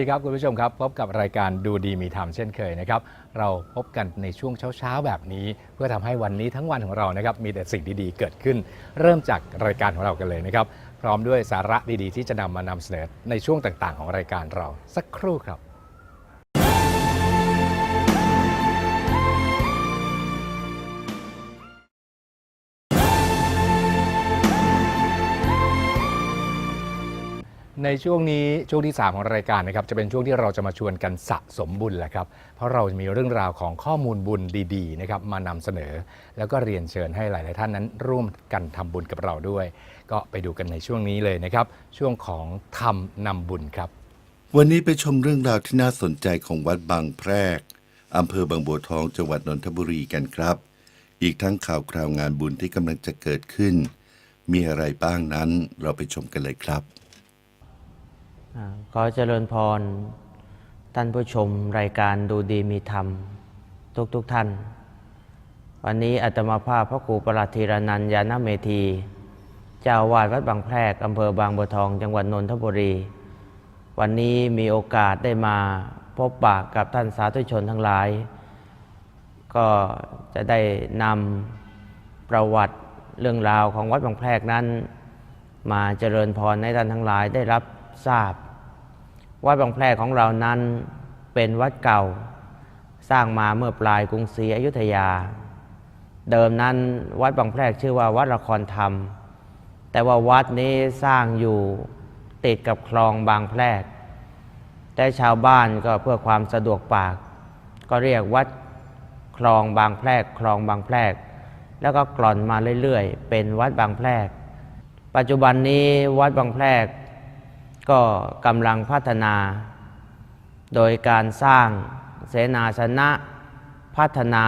ดีครับคุณผู้ชมครับพบกับรายการดูดีมีธรรมเช่นเคยนะครับเราพบกันในช่วงเช้าๆแบบนี้ เพื่อทำให้วันนี้ทั้งวันของเรานะครับมีแต่สิ่งดีๆเกิดขึ้น เริ่มจากรายการของเรากันเลยนะครับพร้อมด้วยสาระดีๆ ที่จะนำมานำเสนอในช่วงต่างๆ ของรายการเราสักครู่ครับ ในช่วงนี้ช่วงที่ 3 ของรายการนะครับจะเป็นช่วงที่เราจะมาชวนกันสะสมบุญแหละครับ เพราะเราจะมีเรื่องราวของข้อมูลบุญดีๆนะครับมานำเสนอ แล้วก็เรียนเชิญให้หลาย ๆ ท่านนั้นร่วมกันทำบุญกับเราด้วย ก็ไปดูกันในช่วงนี้เลยนะครับ ช่วงของทำนำบุญครับ วันนี้ไปชมเรื่องราวที่น่าสนใจของวัดบางแพรกอำเภอบางบัวทองจังหวัดนนทบุรีกันครับ อีกทั้งข่าวคราวงานบุญที่กำลังจะเกิดขึ้น มีอะไรบ้างนั้นเราไปชมกันเลยครับ ขอเจริญพร ท่านผู้ชมรายการดูดีมีธรรม ทุกทุกท่าน วันนี้อาตมาภาพพระครูประหลัดธีรนันยานเมธี เจ้าวาดวัดบางแพรกอำเภอบางบัวทองจังหวัดนนทบุรี วันนี้มีโอกาสได้มาพบปากกับท่านสาธุชนทั้งหลาย ก็จะได้นำประวัติเรื่องราวของวัดบางแพรกนั้น มาเจริญพรให้ท่านทั้งหลายได้รับ ทราบ วัดบางแพรกของเรานั้นเป็นวัดเก่า สร้างมาเมื่อปลายกรุงศรีอยุธยา เดิมนั้นวัดบางแพรกชื่อว่าวัดละครธรรม แต่ว่าวัดนี้สร้างอยู่ติดกับคลองบางแพรกแต่ชาวบ้านก็เพื่อความสะดวกปาก ก็เรียกวัดคลองบางแพรกคลองบางแพรกแล้วก็กล่อนมาเรื่อยๆ เป็นวัดบางแพรกปัจจุบันนี้วัดบางแพรก ก็กำลังพัฒนา โดยการสร้างเสนาสนะ พัฒนา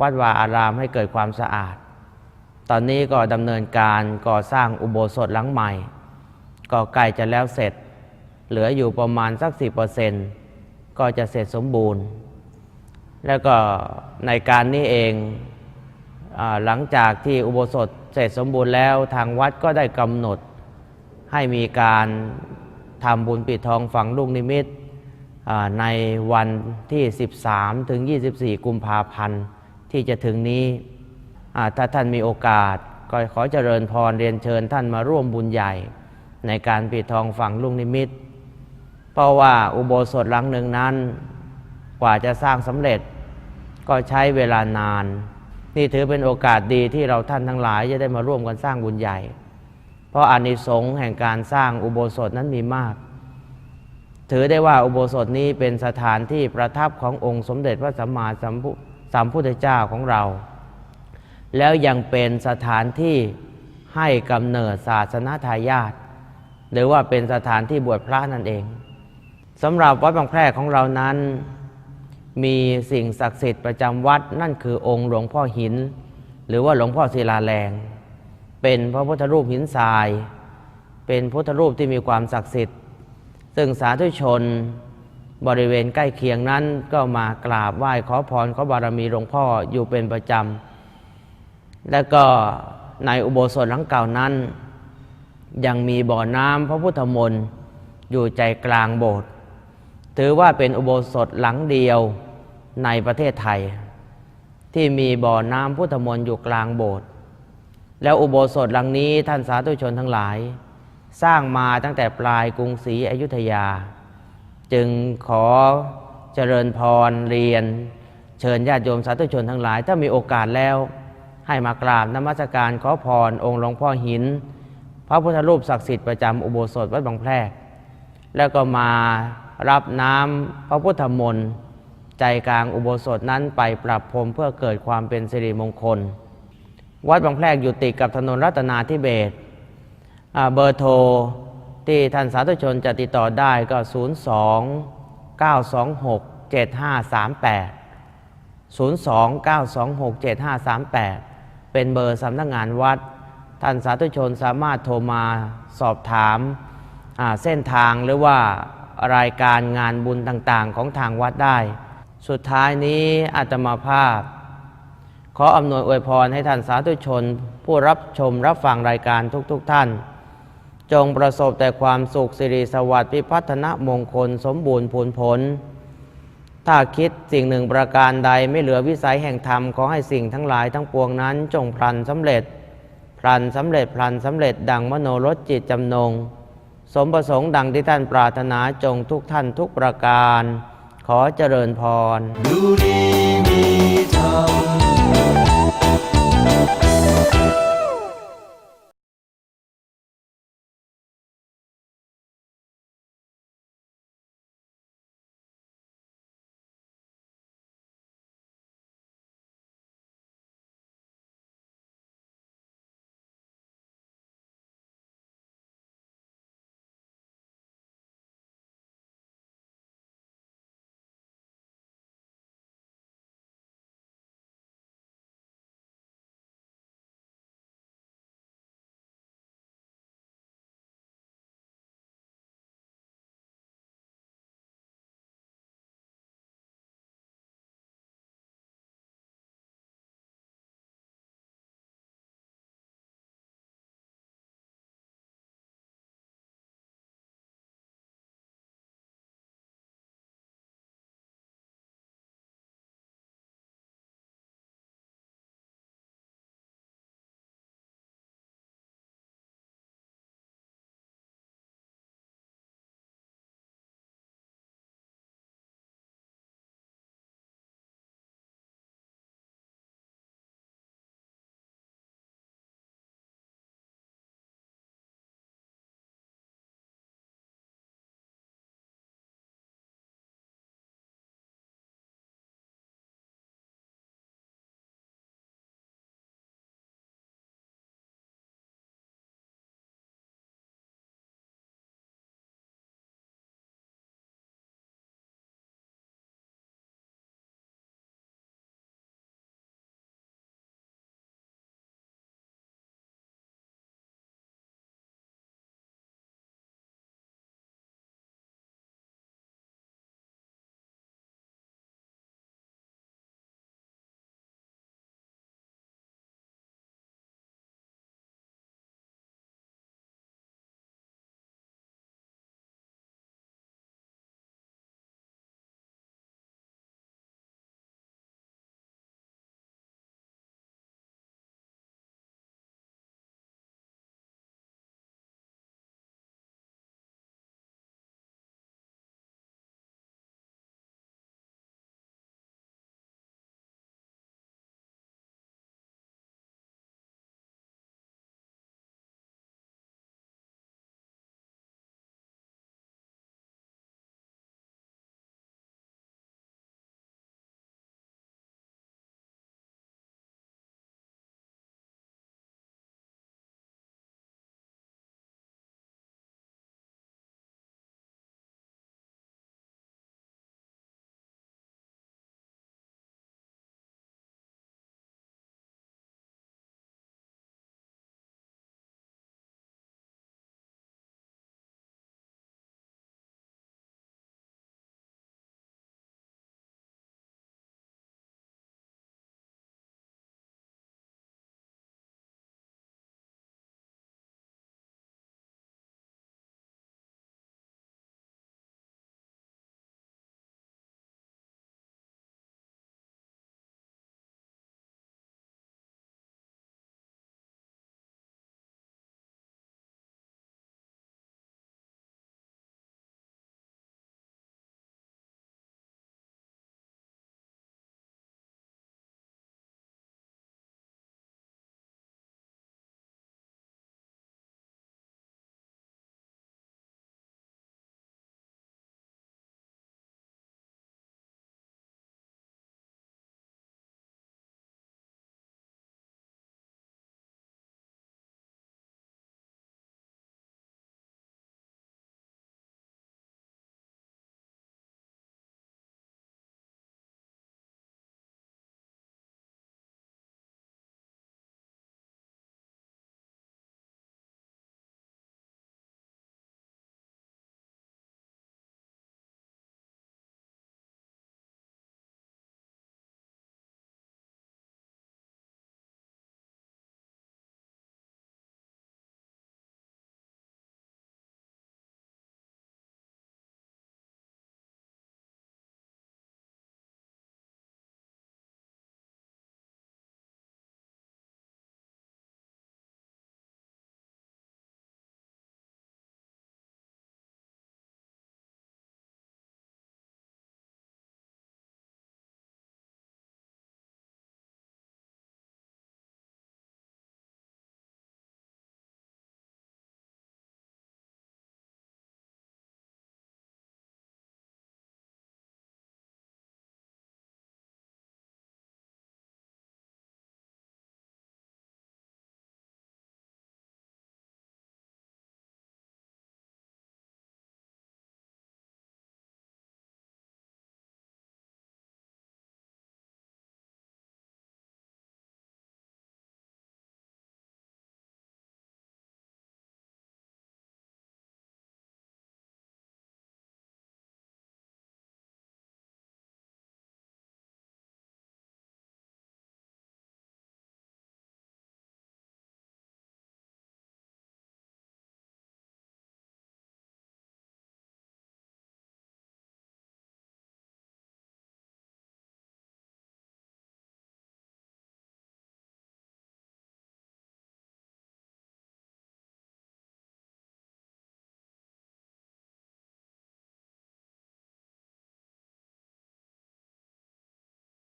วัดวาอารามให้เกิดความสะอาด ตอนนี้ก็ดำเนินการก่อสร้างอุโบสถหลังใหม่ ก็ใกล้จะแล้วเสร็จ เหลืออยู่ประมาณสักสิก็จะเสร็จสมบูรณ์ แล้วก็ในการนี้เองอหลังจากที่อุโบสถเสร็จสมบูรณ์แล้วทางวัดก็ได้กำหนด ให้มีการทำบุญปิดทองฝังลูกนิมิตในวันที่ 13 ถึง 24 กุมภาพันธ์ที่จะถึงนี้ถ้าท่านมีโอกาสก็ขอเจริญพรเรียนเชิญท่านมาร่วมบุญใหญ่ ในการปิดทองฝังลูกนิมิต เพราะว่าอุโบสถหลังหนึ่งนั้น กว่าจะสร้างสำเร็จ ก็ใช้เวลานาน นี่ถือเป็นโอกาสดีที่เราท่านทั้งหลายจะได้มาร่วมกันสร้างบุญใหญ่ เพราะอานิสงส์แห่งการสร้างอุโบสถนั้นมีมาก ถือได้ว่าอุโบสถนี้เป็นสถานที่ประทับขององค์สมเด็จพระสัมมาสัมพุสัมพุทธเจ้าของเรา แล้วยังเป็นสถานที่ให้กำเนิดศาสนาทายาทหรือว่าเป็นสถานที่บวชพระนั่นเองสำหรับวัดบางแพรกของเรานั้น มีสิ่งศักดิ์สิทธิ์ประจำวัดนั่นคือองค์หลวงพ่อหิน หรือว่าหลวงพ่อศิลาแรง เป็นพระพุทธรูปหินทราย เป็นพุทธรูปที่มีความศักดิ์สิทธิ์ ซึ่งสาธุชนบริเวณใกล้เคียงนั้นก็มากราบไหว้ขอพรขอบารมีหลวงพ่ออยู่เป็นประจำ และก็ในอุโบสถหลังเก่านั้น ยังมีบ่อน้ำพระพุทธมนต์อยู่ใจกลางโบสถ์ถือว่าเป็นอุโบสถหลังเดียวในประเทศไทย ที่มีบ่อน้ำพุทธมนต์อยู่กลางโบสถ์ แล้วอุโบสถหลังนี้ท่านสาธุชนทั้งหลาย สร้างมาตั้งแต่ปลายกรุงศรีอยุธยา จึงขอเจริญพรเรียน เชิญญาติโยมสาธุชนทั้งหลาย ถ้ามีโอกาสแล้ว ให้มากราบนมัสการขอพรองค์หลวงพ่อหิน พระพุทธรูปศักดิ์สิทธิ์ประจำอุโบสถวัดบางแพรกแล้วก็มารับน้ำพระพุทธมนต์ใจกลางอุโบสถนั้นไปปรับพรมเพื่อเกิดความเป็นสิริมงคล วัดบางแพรกอยู่ติดกับถนนรัตนาธิเบศเบอร์โทรที่ท่านสาธุชนจะติดต่อได้ก็ 02 926 7538 02 926 7538 เป็นเบอร์สำนักงานวัด ท่านสาธุชนสามารถโทรมาสอบถามาเส้นทางหรือว่ารายการงานบุญต่างๆของทางวัดได้ สุดท้ายนี้อาตมาภาพ ขออำนวยอวยพรให้ท่านสาธุชน ผู้รับชมรับฟังรายการทุกๆทท่าน จงประสบแต่ความสุขสิริสวัสดิ์พิพัฒนมงคลสมบูรณ์ผลผล ถ้าคิดสิ่งหนึ่งประการใดไม่เหลือวิสัยแห่งธรรม ขอให้สิ่งทั้งหลายทั้งปวงนั้นจงพลันสำเร็จ พลันสำเร็จพลันสำเร็จดังมโนรสจิตจำนง สมประสงค์ดังที่ท่านปรารถนาจงทุกท่านทุกประการ ขอเจริญพรดูดีมีธรรม 啊。